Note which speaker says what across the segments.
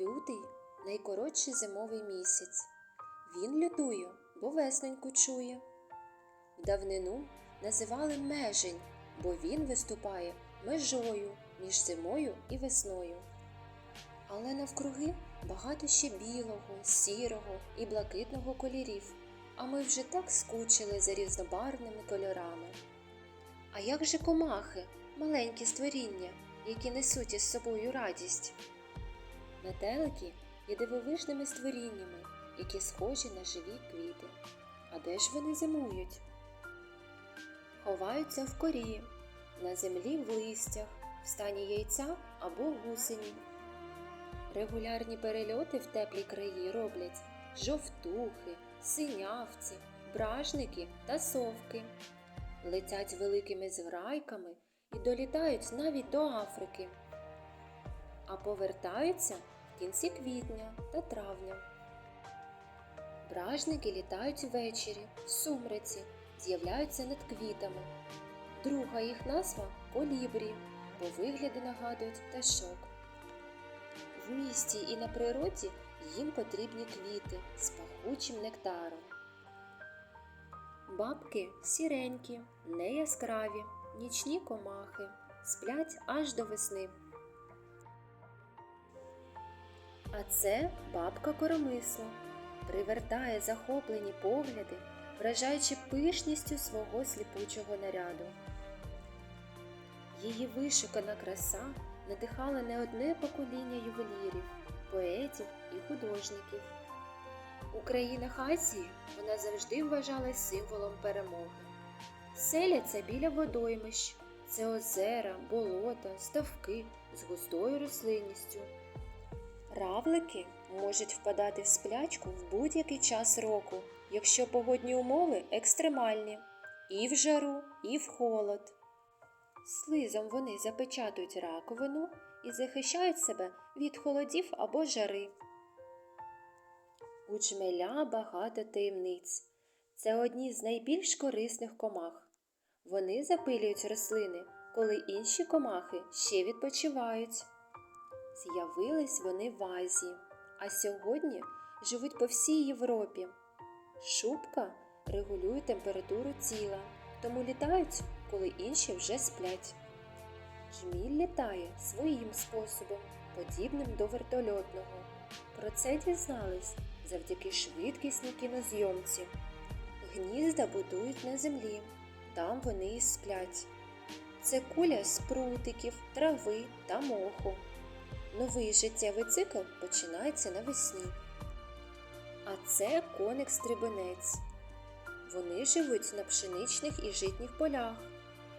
Speaker 1: Лютий найкоротший зимовий місяць. Він лютує, бо весноньку чує. В давнину називали межень, бо він виступає межою між зимою і весною. Але навкруги багато ще білого, сірого і блакитного кольорів, а ми вже так скучили за різнобарвними кольорами. А як же комахи, маленькі створіння, які несуть із собою радість? Метелики є дивовижними створіннями, які схожі на живі квіти. А де ж вони зимують? Ховаються в корі, на землі в листях, в стані яйця або гусені. Регулярні перельоти в теплі краї роблять жовтухи, синявці, бражники та совки. Летять великими зграйками і долітають навіть до Африки, а повертаються в кінці квітня та травня. Бражники літають ввечері, сумриці, з'являються над квітами. Друга їх назва колібрі, по вигляду нагадують пташок. В місті і на природі їм потрібні квіти з пахучим нектаром. Бабки сіренькі, не яскраві, нічні комахи, сплять аж до весни. А це бабка коромисла, привертає захоплені погляди, вражаючи пишністю свого сліпучого наряду. Її вишукана краса надихала не одне покоління ювелірів, поетів і художників. У країнах Азії вона завжди вважалась символом перемоги. Селяться біля водоймищ, це озера, болота, ставки з густою рослинністю. Равлики можуть впадати в сплячку в будь-який час року, якщо погодні умови екстремальні і в жару, і в холод. Слизом вони запечатують раковину і захищають себе від холодів або жари. У джмеля багато таємниць. Це одні з найбільш корисних комах. Вони запилюють рослини, коли інші комахи ще відпочивають. З'явились вони в Азії, а сьогодні живуть по всій Європі. Шубка регулює температуру тіла, тому літають, коли інші вже сплять. Жміль літає своїм способом, подібним до вертольотного. Про це дізнались завдяки швидкісній кінозйомці. Гнізда будують на землі, там вони і сплять. Це куля з прутиків, трави та моху. Новий життєвий цикл починається навесні. А це коник стрибунець. Вони живуть на пшеничних і житніх полях,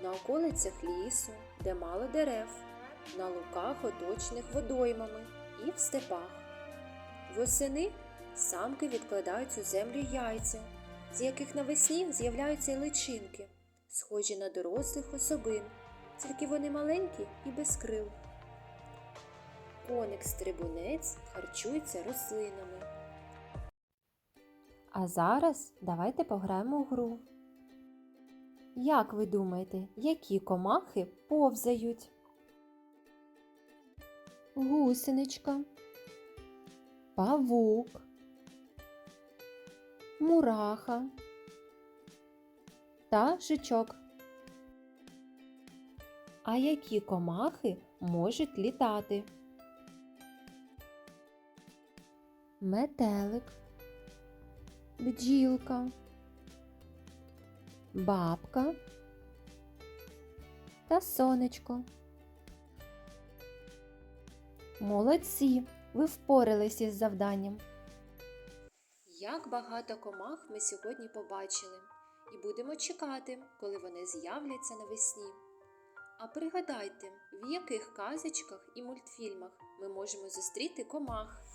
Speaker 1: на околицях лісу, де мало дерев, на луках, оточених водоймами і в степах. Восени самки відкладають у землю яйця, з яких навесні з'являються личинки, схожі на дорослих особин, тільки вони маленькі і без крил. Коник стрибунець харчується рослинами.
Speaker 2: А зараз давайте пограємо в гру. Як ви думаєте, які комахи повзають? Гусеничка, павук, мураха та жучок. А які комахи можуть літати? Метелик, бджілка, бабка та сонечко. Молодці! Ви впоралися із завданням.
Speaker 1: Як багато комах ми сьогодні побачили, і будемо чекати, коли вони з'являться навесні. А пригадайте, в яких казочках і мультфільмах ми можемо зустріти комах.